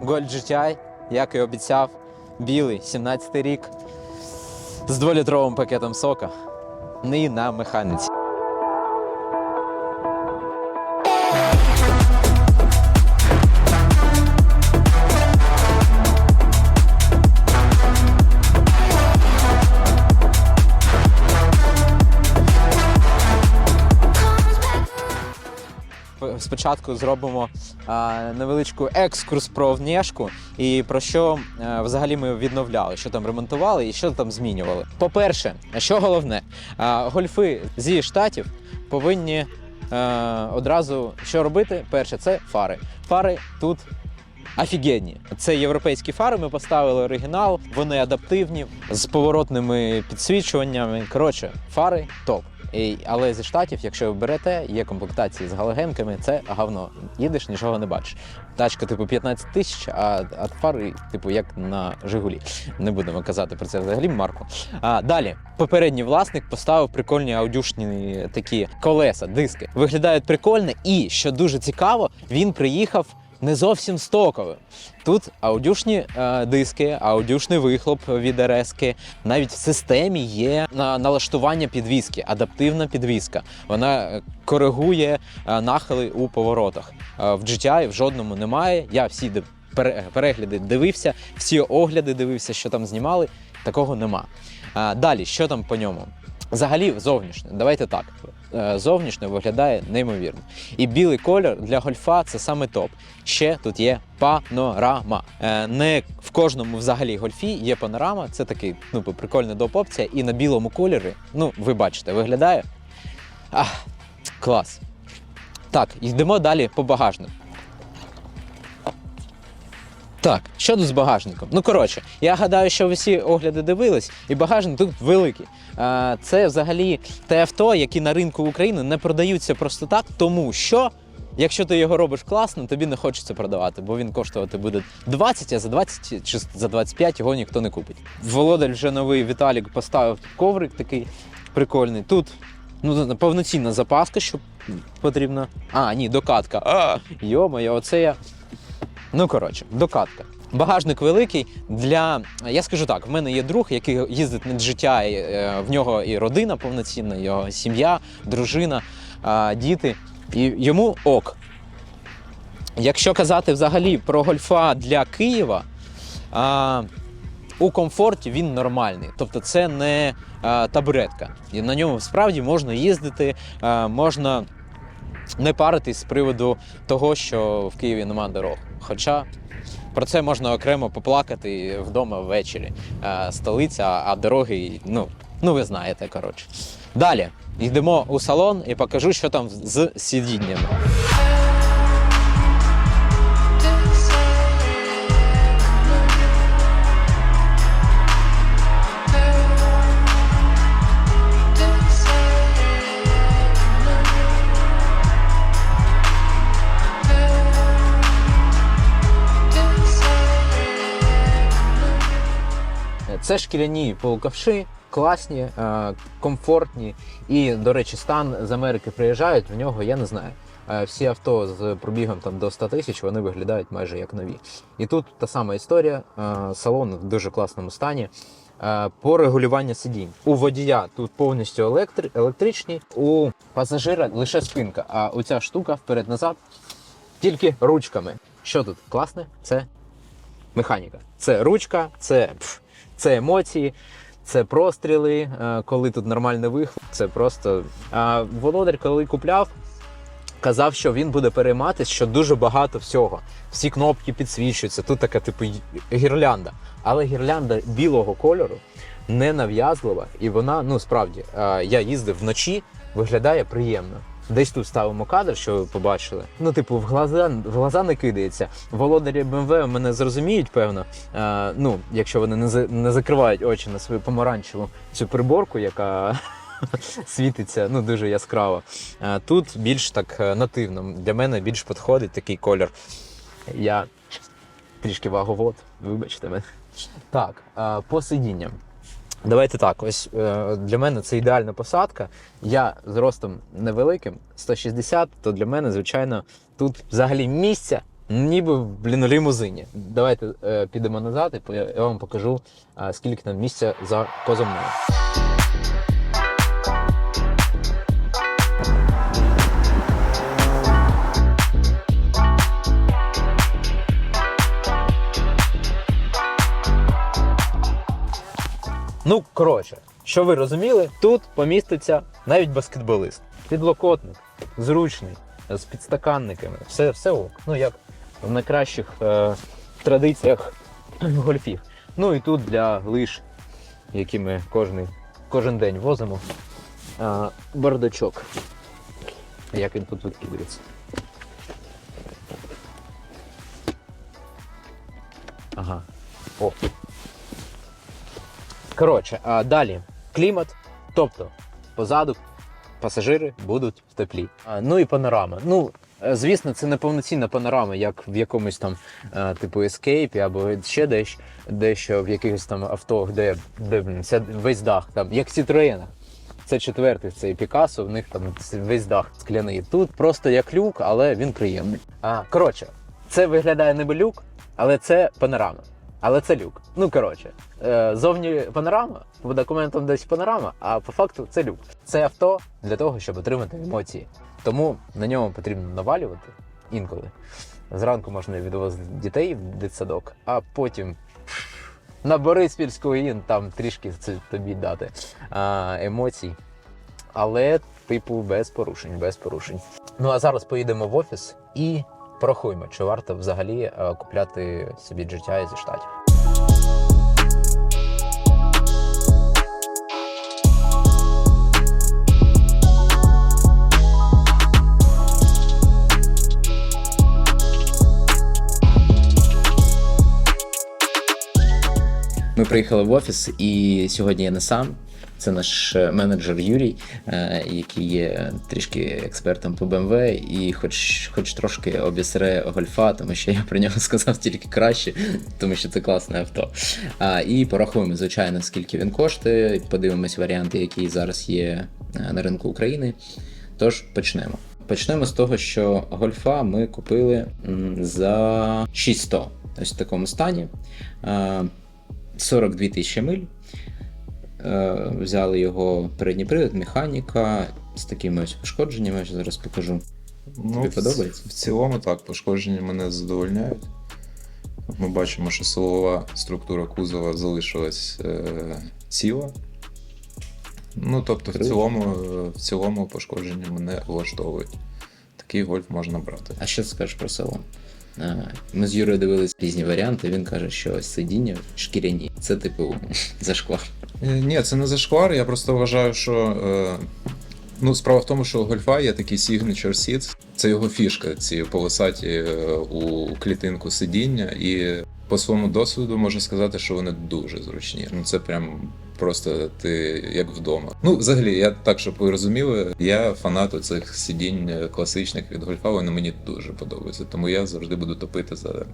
Gold GTI, як і обіцяв, білий, 17 рік, з 2-літровим пакетом сока. Не на механіці. Спочатку зробимо невеличку екскурс про внешку і про що а, взагалі ми відновляли, що там ремонтували і що там змінювали. По-перше, що головне, гольфи зі штатів повинні а, одразу що робити? Перше, це фари. Фари тут. Офігенні. Це європейські фари. Ми поставили оригінал. Вони адаптивні з поворотними підсвічуваннями. Коротше, фари топ. І, але зі штатів, якщо ви берете, є комплектації з галогенками, це говно. Їдеш, нічого не бачиш. Тачка, типу, 15 тисяч, а, а фари, типу, як на Жигулі. Не будемо казати про це взагалі марку. А, далі, попередній власник поставив прикольні аудюшні такі колеса, диски. Виглядають прикольно, і що дуже цікаво, він приїхав не зовсім стоковим. Тут аудюшні е, диски, аудюшний вихлоп від РСки. Навіть в системі є на, налаштування підвіски, адаптивна підвіска. Вона коригує е, нахили у поворотах. Е, в GTI в жодному немає. Я всі перегляди дивився, всі огляди дивився, що там знімали. Такого нема. Далі, що там по ньому? Взагалі, зовнішнє, давайте так. Е, Зовнішньо виглядає неймовірно. І білий колір для гольфа це саме топ. Ще тут є панорама. Е, Не в кожному взагалі гольфі є панорама. Це такий ну, прикольна доп-опція. І на білому кольорі, ну, ви бачите, виглядає. Ах, клас. Так, йдемо далі по багажнику. Так, що тут з багажником? Ну коротше, я гадаю, що ви всі огляди дивились, і багажник тут великий. Це взагалі те авто, які на ринку України не продаються просто так, тому що. Якщо ти його робиш класно, тобі не хочеться продавати, бо він коштувати буде 20, а за 20 чи за 25 його ніхто не купить. Володар вже новий Віталік поставив коврик такий прикольний. Тут ну, повноцінна запаска, що потрібно. А, ні, докатка. Йо-моє, оце я. Ну, коротше, докатка. Багажник великий для. Я скажу так: в мене є друг, який їздить на і, е, в нього і родина повноцінна, його сім'я, дружина, діти. І йому ок. Якщо казати взагалі про гольфа для Києва, а, у комфорті він нормальний. Тобто це не а, табуретка. І на ньому справді можна їздити, а, можна не паритись з приводу того, що в Києві нема дорог. Хоча про це можна окремо поплакати вдома ввечері. Е, Столиця, а дороги, ну, ну ви знаєте, коротше. Далі йдемо у салон і покажу, що там з сидіннями. Це шкіряні полуковши, класні, е, комфортні. І, до речі, стан з Америки приїжджають в нього, я не знаю. Е, Всі авто з пробігом там до 100 тисяч вони виглядають майже як нові. І тут та сама історія. е, Салон в дуже класному стані. По регулюванню сидінь. У водія тут повністю електри... електричні, у пасажира лише спинка, а оця штука вперед-назад тільки ручками. Що тут класне? Це механіка. Це ручка, це, пф, це емоції, це простріли, е, коли тут нормальний вихлоп. Це просто. А володар, коли купляв, казав, що він буде перейматись, що дуже багато всього. Всі кнопки підсвічуються. Тут така, типу, гірлянда. Але гірлянда білого кольору не нав'язлива, і вона, ну справді, е, я їздив вночі, виглядає приємно. Десь тут ставимо кадр, що ви побачили. Ну, типу, в глаза, в глаза не кидається. Володарі BMW мене зрозуміють, певно. Е, ну, якщо вони не, за- не закривають очі на свою помаранчеву цю приборку, яка світиться ну, дуже яскраво. Е, тут більш так е, нативно. Для мене більш підходить такий колір. Я трішки ваговод, вибачте мене. Так, е, по сидінням. Давайте так, ось е, для мене це ідеальна посадка. Я з ростом невеликим, 160, то для мене, звичайно, тут взагалі місця Ніби блін, лімузині. Давайте е, підемо назад, і я вам покажу, е, скільки там місця за поза мною. Ну, коротше, що ви розуміли, тут поміститься навіть баскетболист. Підлокотник, зручний, з підстаканниками, все, все ок. Ну як в найкращих е, традиціях гольфів. Ну і тут для лиш, які ми кожний, кожен день возимо. Е, бардачок. Як він тут викидується. Ага. О. Коротше, а далі клімат, тобто позаду пасажири будуть в теплі. А, ну і панорама. Ну, е, звісно, це не повноцінна панорама, як в якомусь там, е, типу, Escape або ще десь, дещо в якихось там авто, де, де весь дах, там, як в Citroёn. Це четвертий цей Пікасо, в них там весь дах скляний. Тут просто як люк, але він приємний. А, коротше, це виглядає ніби люк, але це панорама. Але це люк. Ну коротше, е, зовні панорама, по документам десь панорама, а по факту це люк. Це авто для того, щоб отримати емоції. Тому на ньому потрібно навалювати інколи. Зранку можна відвозити дітей в дитсадок, а потім на Бориспільську ін там трішки це тобі дати а, емоцій. Але, типу, без порушень, без порушень. Ну а зараз поїдемо в офіс і порахуємо, чи варто взагалі е, купляти собі життя зі штатів. Приїхали в офіс, і сьогодні я не сам. Це наш е, менеджер Юрій, е, який є трішки експертом по BMW і хоч, хоч трошки обісре гольфа, тому що я про нього сказав тільки краще, тому що це класне авто. І порахуємо, звичайно, скільки він коштує. Подивимось варіанти, які зараз є е, на ринку України. Тож почнемо. Почнемо з того, що гольфа ми купили за 600. Ось в такому стані. Е, 42 тисячі миль. Е, Взяли його передній привід, механіка з такими ось пошкодженнями. Я зараз покажу. Ну, Тобі подобається? В цілому так, пошкодження мене задовольняють. Ми бачимо, що силова структура кузова залишилась е, ціла. Ну, тобто, в цілому, в цілому пошкодження мене влаштовують. Такий гольф можна брати. А що ти скажеш про салон? Ми з Юрою дивились різні варіанти. Він каже, що ось сидіння шкіряні. Це типу зашквар. Е, Ні, це не зашквар. Я просто вважаю, що. Е, ну, справа в тому, що у гольфа є такий signature seats. Це його фішка, ці полосаті е, у клітинку сидіння. І по своєму досвіду можу сказати, що вони дуже зручні. Ну це прям просто ти як вдома. Ну, взагалі, я так, щоб ви розуміли, я фанат цих сидінь е, класичних від гольфа. Вони мені дуже подобаються. Тому я завжди буду топити за,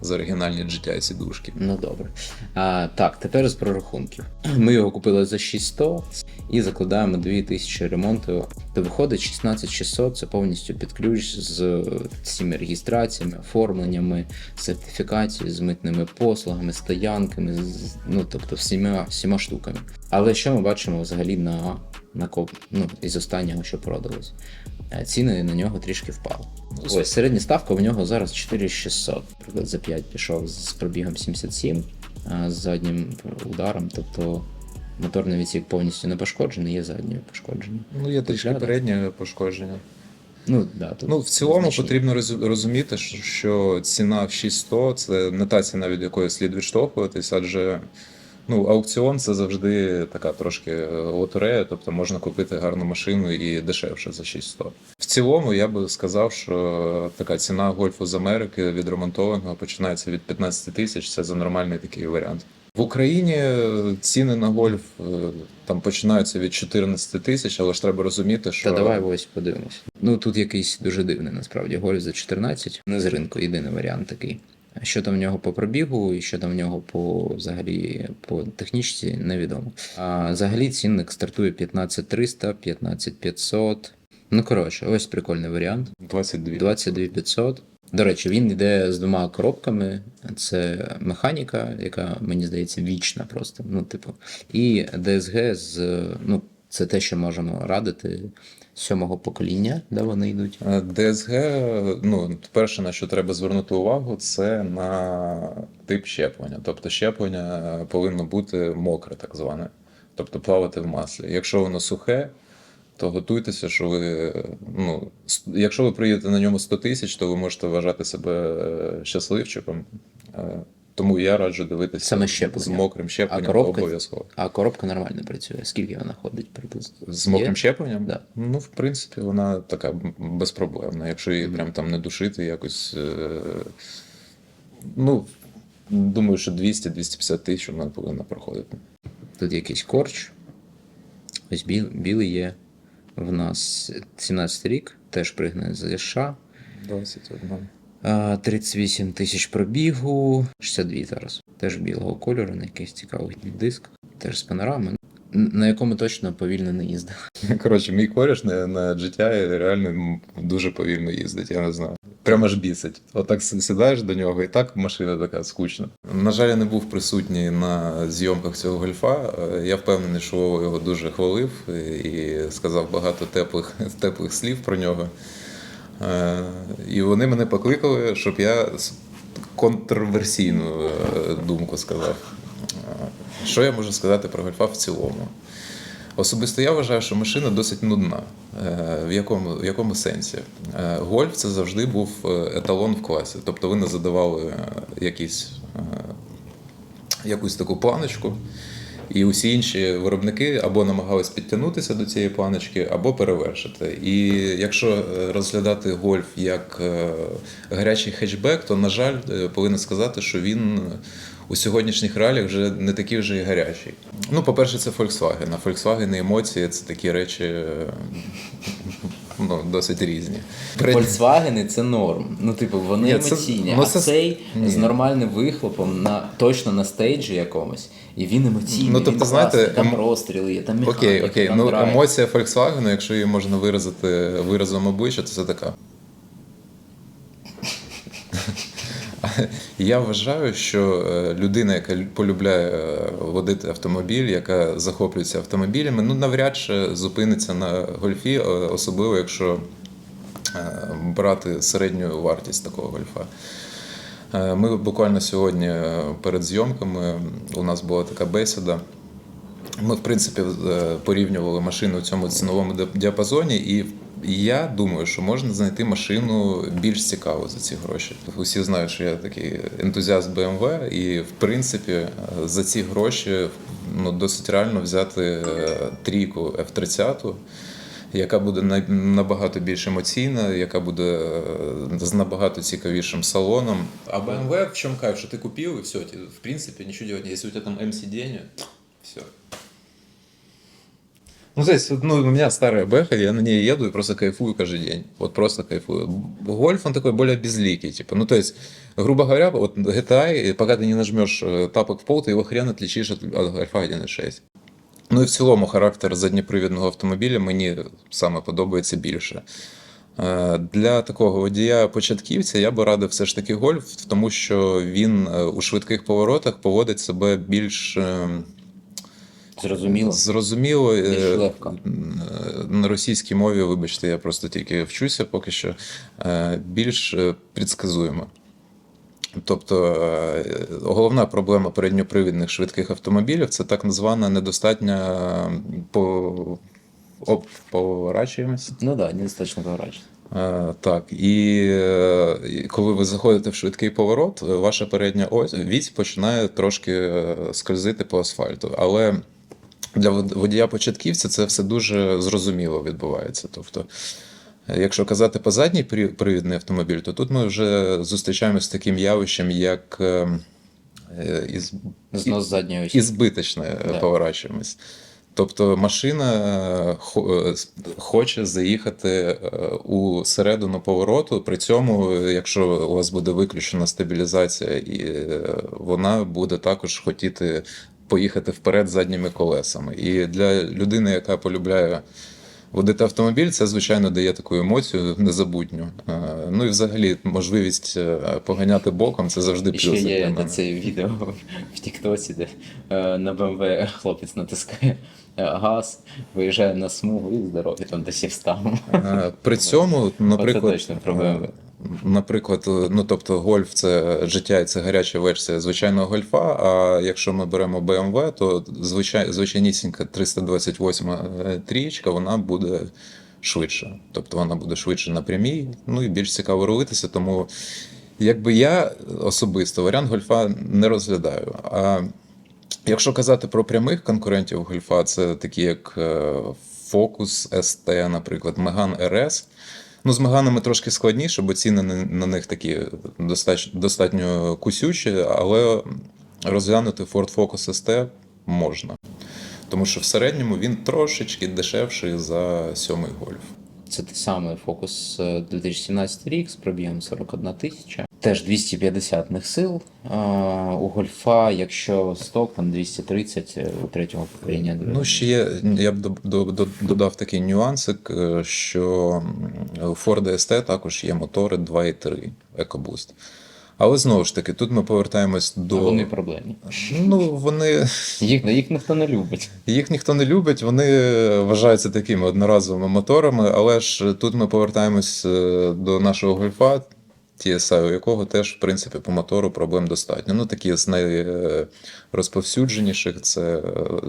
за оригінальні життя сідушки. Ну добре. А, так, тепер з прорахунків. Ми його купили за 600 і закладаємо 2000 ремонту. То виходить 16600 це повністю під ключ з цими реєстраціями, оформленнями, сертифікацією, з митними послугами, стоянками, з- ну тобто всіма, всіма штуками. Але що ми бачимо взагалі на, на коп, ну, із останнього, що продалось? Е, Ціни на нього трішки впали. Ось середня ставка в нього зараз 4600. Наприклад, за 5 пішов з пробігом 77 а, з заднім ударом. Тобто моторний відсік повністю не пошкоджений, є заднє пошкодження. Ну, є трішки переднє пошкодження. Ну, да, тут Ну, в цілому значні. потрібно розуміти, що- ціна в 600 це не та ціна, від якої слід відштовхуватись, адже ну, аукціон це завжди така трошки е, лотерея, тобто можна купити гарну машину і дешевше за 600. Цілому я би сказав, що така ціна гольфу з Америки відремонтованого починається від 15 тисяч. Це за нормальний такий варіант. В Україні ціни на гольф е, там починаються від 14 тисяч, але ж треба розуміти, що Та давай ось подивимось. Ну тут якийсь дуже дивний насправді гольф за 14. Не з ринку, єдиний варіант такий. Що там в нього по пробігу, і що там в нього по взагалі по технічці, невідомо. А взагалі цінник стартує 15300, 15500. Ну коротше, ось прикольний варіант. 22. 22 500. До речі, він йде з двома коробками. Це механіка, яка мені здається вічна просто. Ну, типу, і DSG з ну, це те, що можемо радити сьомого покоління, де вони йдуть. Е, ДСГ, ну, перше, на що треба звернути увагу, це на тип щеплення. Тобто щеплення повинно бути мокре, так зване. Тобто плавати в маслі. Якщо воно сухе, то готуйтеся, що ви. Ну, якщо ви приїдете на ньому 100 тисяч, то ви можете вважати себе е, щасливчиком. Е, Тому я раджу дивитися Саме щеплення. з мокрим щепленням коробка? обов'язково. А коробка нормально працює. Скільки вона ходить приблизно? З мокрим Є? щепленням? Да. Ну, в принципі, вона така безпроблемна. Якщо її прям там не душити, якось. Е... Ну, думаю, що 200-250 тисяч вона повинна проходити. Тут якийсь корч. Ось біл, білий є. В нас 17 рік, теж пригнаний з США. 21. А, 38 тисяч пробігу, 62 зараз. Теж білого кольору, на якийсь цікавий диск, теж з панорами. На якому точно повільно не їздив. Коротше, мій кореш на, на GTI реально дуже повільно їздить, я не знаю. Прямо ж бісить. Отак сідаєш до нього, і так машина така скучна. На жаль, я не був присутній на зйомках цього гольфа. Е, Я впевнений, що Вова його дуже хвалив і сказав багато теплих, теплих слів про нього. Е, І вони мене покликали, щоб я контроверсійну е, думку сказав. Що я можу сказати про гольфа в цілому? Особисто я вважаю, що машина досить нудна. Е, В якому, в якому сенсі? Е, Гольф це завжди був е, еталон в класі. Тобто ви не задавали якісь, якусь таку планочку, і усі інші виробники або намагались підтягнутися до цієї планочки, або перевершити. І якщо розглядати гольф як гарячий хетчбек, то, на жаль, повинен сказати, що він у сьогоднішніх реаліях вже не такий вже і гарячий. Ну, по-перше, це Volkswagen. А Volkswagen і емоції це такі речі ну, досить різні. Volkswagen це норм. Ну, типу, вони Ні, це- емоційні, ну, а цей ні. з нормальним вихлопом на точно на стейджі якомусь, і він емоційний. Ну, тобто, він знаєте, класний, там емо- простріли є, там механіка, Окей, окей. там Ну, драйв. емоція Volkswagen, якщо її можна виразити виразом обличчя, то це така. Я вважаю, що е, людина, яка полюбляє е, водити автомобіль, яка захоплюється автомобілями, ну навряд чи зупиниться на гольфі, особливо якщо е, брати середню вартість такого гольфа. Ми буквально сьогодні перед зйомками у нас була така бесіда. Ми, в принципі, порівнювали машину в цьому ціновому діапазоні, і я думаю, що можна знайти машину більш цікаву за ці гроші. Усі знають, що я такий ентузіаст BMW, і в принципі е, за ці гроші ну, досить реально взяти е, трійку F30, яка буде набагато більш емоційна, яка буде е, з набагато цікавішим салоном. А BMW в чому кайф, що ти купив, і все, в принципі, нічого. Якщо у тебе там М-сидіння, все. Ну, то есть, ну, у меня старая бэха, я на ней еду и просто кайфую каждый день. Вот просто кайфую. Гольф, он такой более безликий, типа. Ну, то есть, грубо говоря, вот GTA, пока ты не нажмешь э, тапок в пол, ты его хрен отличишь от, от Гольфа 1.6. Ну і в цілому характер задньопривідного автомобіля мені саме подобається більше. Е, Для такого водія початківця я би радив все ж таки гольф, тому що він е, у швидких поворотах поводить себе більш е, Зрозуміло. Зрозуміло, е, Більш легко. е, на російській мові, вибачте, я просто тільки вчуся поки що, е, більш предсказуємо. Тобто головна проблема передньопривідних швидких автомобілів це так звана недостатня по... оп- поворачуємость. Ну так, да, недостатньо поворачувати. Е, Так, і коли ви заходите в швидкий поворот, ваша передня ось вісь починає трошки скользити по асфальту. Але для водія-початківця це все дуже зрозуміло відбувається. Тобто, е, якщо казати по задній привідний автомобіль, то тут ми вже зустрічаємося з таким явищем, як е, е, із, Знос задньої осі. і збиточна Да. поворачуємось. Тобто машина е, е, хоче заїхати е, у середину повороту. При цьому, е, якщо у вас буде виключена стабілізація, і е, вона буде також хотіти поїхати вперед задніми колесами. І для людини, яка полюбляє Водити автомобіль це, звичайно, дає таку емоцію незабутню. Е, Ну і взагалі можливість е, поганяти боком це завжди плюс. ще є мене. це відео в Тіктоці, де е, на БМВ хлопець натискає газ, виїжджає на смугу і з дороги там десь і встав. При цьому, наприклад, Наприклад, е, ну тобто гольф це життя і це гаряча версія звичайного гольфа. А якщо ми беремо BMW, то звичай, звичайнісінька 328 е, трієчка, вона буде швидше. Тобто вона буде швидше на прямій, ну і більш цікаво рулитися. Тому якби я особисто варіант гольфа не розглядаю. А Якщо казати про прямих конкурентів гольфа, це такі як е, Focus ST, наприклад, Megane RS. Ну, з Меганами трошки складніше, бо ціни на, них такі достатньо, кусючі, але розглянути Ford Focus ST можна. Тому що в середньому він трошечки дешевший за сьомий гольф. Це той самий фокус е, 2017 рік з пробігом 41 тисяча. Теж 250 них сил. А, у гольфа, якщо сток, там 230 у третього покоління. Ну, ще є, я б до- до- до- додав такий нюансик, е, що у Ford ST також є мотори 2.3 EcoBoost. Але знову ж таки, тут ми повертаємось до. А вони проблемні. Ну, вони Їх, їх ніхто не любить. їх ніхто не любить, вони вважаються такими одноразовими моторами, але ж тут ми повертаємось е, до нашого гольфа, TSI, у якого теж, в принципі, по мотору проблем достатньо. Ну, такі з найрозповсюдженіших це, е,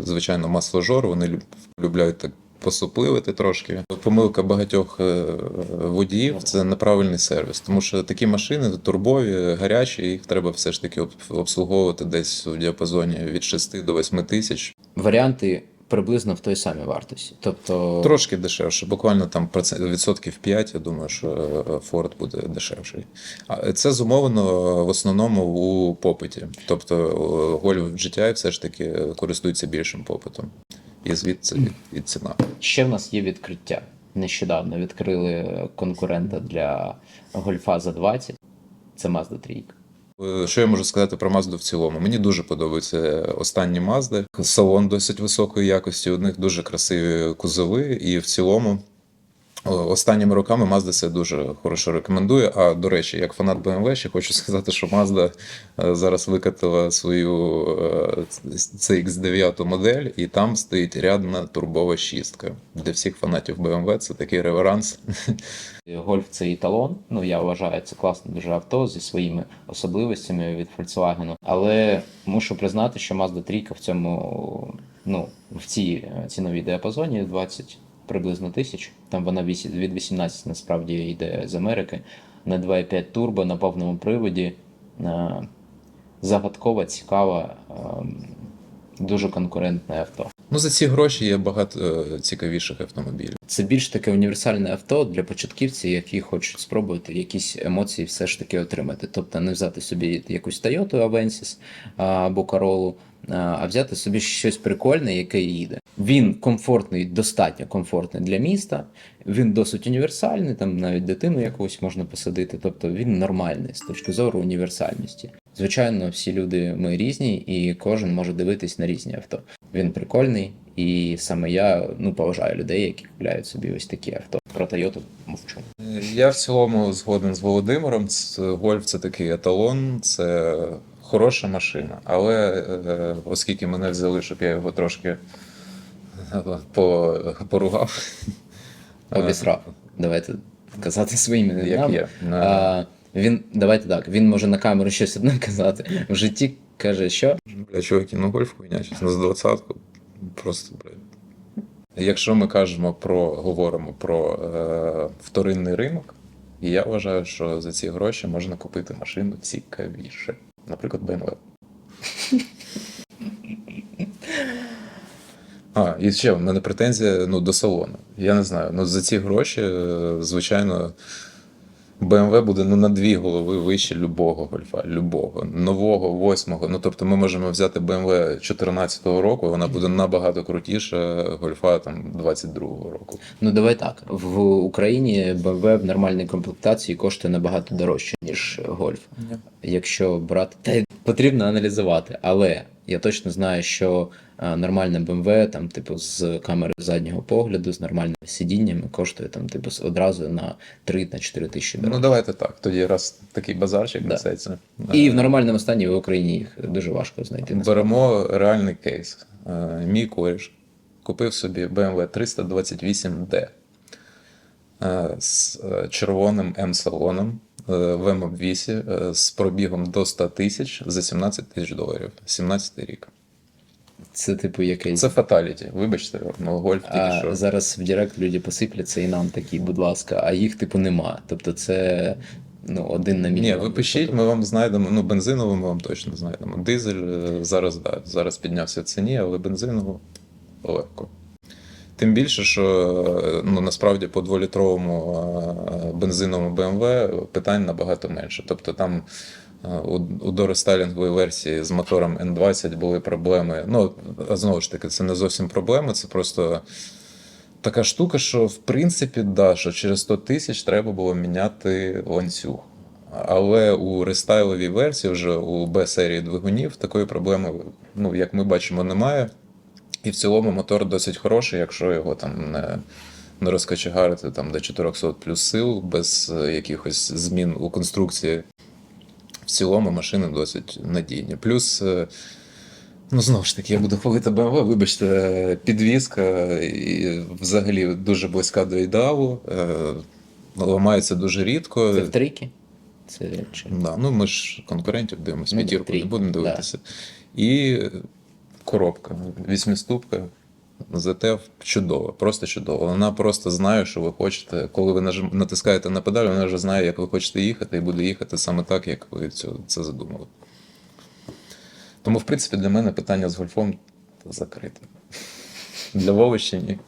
звичайно, масложор, вони люб- полюбляють так посупливити трошки. Помилка багатьох е, водіїв це неправильний сервіс, тому що такі машини турбові, гарячі, їх треба все ж таки обслуговувати десь у діапазоні від 6 до 8 тисяч. Варіанти приблизно в той самій вартості. Тобто, Трошки дешевше, буквально там відсотків 5, я думаю, що е, Ford буде дешевший. А це зумовлено в основному у попиті. Тобто е, Golf GTI все ж таки користується більшим попитом. І звідси і ціна. ще в нас є відкриття. Нещодавно відкрили конкурента для гольфа за 20. Це Mazda 3. Е, Що я можу сказати про Mazda в цілому? Мені дуже подобаються останні Mazda. Салон досить високої якості, у них дуже красиві кузови, і в цілому останніми роками Mazda це дуже хорошо рекомендує. А до речі, як фанат BMW, ще хочу сказати, що Mazda е, зараз викатила свою е, CX9 модель, і там стоїть рядна турбова шістка. Для всіх фанатів BMW це такий реверанс. Гольф це еталон. Ну я вважаю, це класне дуже авто зі своїми особливостями від Volkswagen. Але мушу признати, що Mazda 3 в цьому, ну, в цій е, ціновій діапазоні 20 приблизно тисяч. Там вона від 18 насправді йде з Америки на 2,5 турбо на повному приводі. Е, Загадкова, цікава, ем, дуже конкурентне авто. Ну за ці гроші є багато е, цікавіших автомобілів. Це більш таке універсальне авто для початківців, які хочуть спробувати якісь емоції все ж таки отримати. Тобто не взяти собі якусь Toyota Avensis або Corolla, а, а взяти собі щось прикольне, яке їде. Він комфортний, достатньо комфортний для міста. Він досить універсальний, там навіть дитину якусь можна посадити. Тобто він нормальний з точки зору універсальності. Звичайно, всі люди ми різні, і кожен може дивитись на різні авто. Він прикольний, і саме я ну поважаю людей, які купляють собі ось такі авто. Про Тойоту мовчу. Я в цілому згоден з Володимиром. Гольф це такий еталон, це хороша машина. Але е, оскільки мене взяли, щоб я його трошки е, поругав. Обісрав. Давайте казати своїми Як є. Він давайте так. Він може на камеру щось одне казати. В житті каже, що Бля, чуваки, ну гольф хуйня, чесно, з двадцятку. Просто, бля. Якщо ми кажемо про, говоримо про е, вторинний ринок, і я вважаю, що за ці гроші можна купити машину цікавіше. Наприклад, BMW. А, і ще в мене претензія ну, до салону. Я не знаю. Ну, за ці гроші, е, звичайно, BMW буде ну, на дві голови вище любого гольфа, любого, нового, восьмого. Ну тобто ми можемо взяти BMW 14 року, вона буде набагато крутіша гольфа там 22-го року. ну давай так. В Україні BMW в нормальній комплектації коштує набагато дорожче, ніж гольф. Якщо брати, та потрібно аналізувати, але Я точно знаю, що е, нормальне BMW, там, типу, з камери заднього погляду, з нормальними сидіннями коштує там, типу, одразу на 3-4 тисячі Ну давайте так. Тоді раз такий базарчик Да. несеться. І е, в нормальному стані в Україні їх дуже важко знайти. Беремо реальний кейс. Е, Мій коріш купив собі BMW 328D е, з червоним М-салоном в М-обвісі е, з пробігом до 100 тисяч за 17 тисяч доларів. 17 рік. Це типу якийсь. Це фаталіті. Вибачте, ну гольф тільки А що. зараз в Директ люди посипляться і нам такі, будь ласка, а їх типу нема. Тобто це ну, один на Ні, ви пишіть, ми вам знайдемо. Ну, бензинову ми вам точно знайдемо. Дизель е, зараз, да, зараз піднявся в ціні, але бензинову легко. Тим більше, що е, ну, насправді по дволітровому е, бензиновому BMW питань набагато менше. Тобто там е, у, дорестайлінгової версії з мотором N20 були проблеми. Ну, знову ж таки, це не зовсім проблеми, це просто така штука, що в принципі, да, що через 100 тисяч треба було міняти ланцюг. Але у рестайловій версії, вже у Б-серії двигунів, такої проблеми, ну, як ми бачимо, немає. І в цілому мотор досить хороший, якщо його там не, не розкачегарити там, до 400 плюс сил, без е, якихось змін у конструкції. В цілому машини досить надійні. Плюс, е, ну знову ж таки, я буду хвалити BMW, вибачте, підвізка і взагалі дуже близька до ідеалу. е, Ламається дуже рідко. Це в трійки? Це чи... Да, ну ми ж конкурентів дивимося, Ну, п'ятірку не будемо да. дивитися. І коробка, вісьмиступка. ZF чудово, просто чудово. Вона просто знає, що ви хочете. Коли ви натискаєте на педаль, вона вже знає, як ви хочете їхати, і буде їхати саме так, як ви це, задумали. Тому, в принципі, для мене питання з гольфом закрите. Для Вови ще ні.